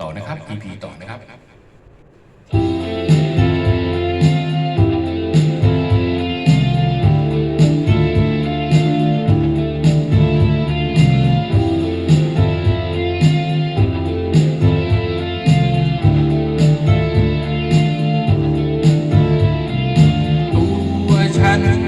ต่อนะครับ EP ต่อนะครับฉัน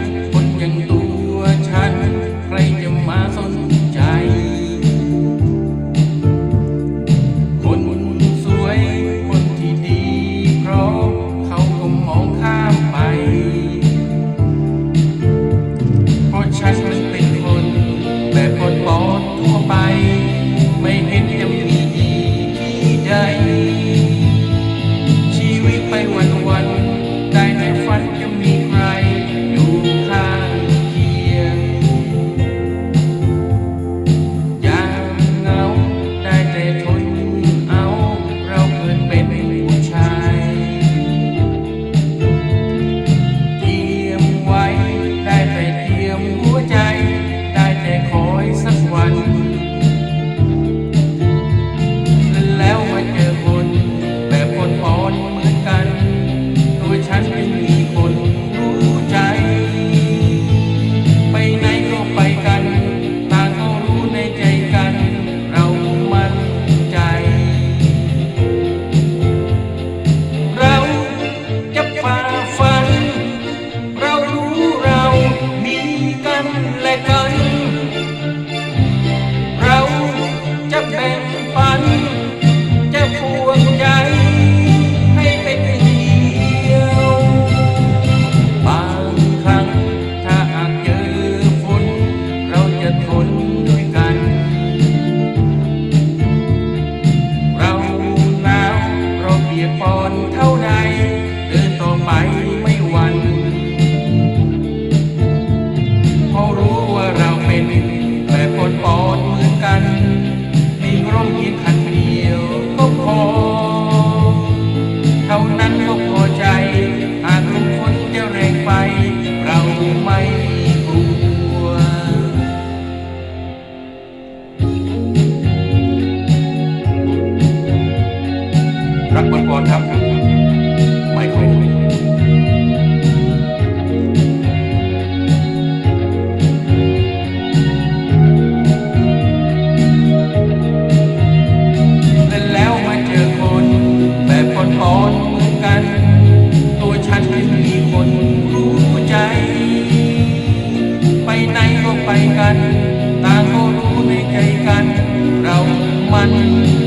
ฝัน จะพวงใจ ไม่กลัรักบนบอลครับ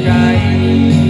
right.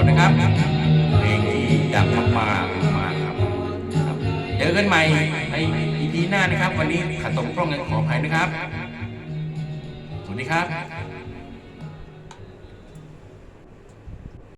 นนะครับ เพลงที่ดังมากๆมากครับเจอกันใหม่ในอีพีหน้านะครับ วันนี้ขัดตกพร่องกันขออภัยนะครับ สวัสดีครับ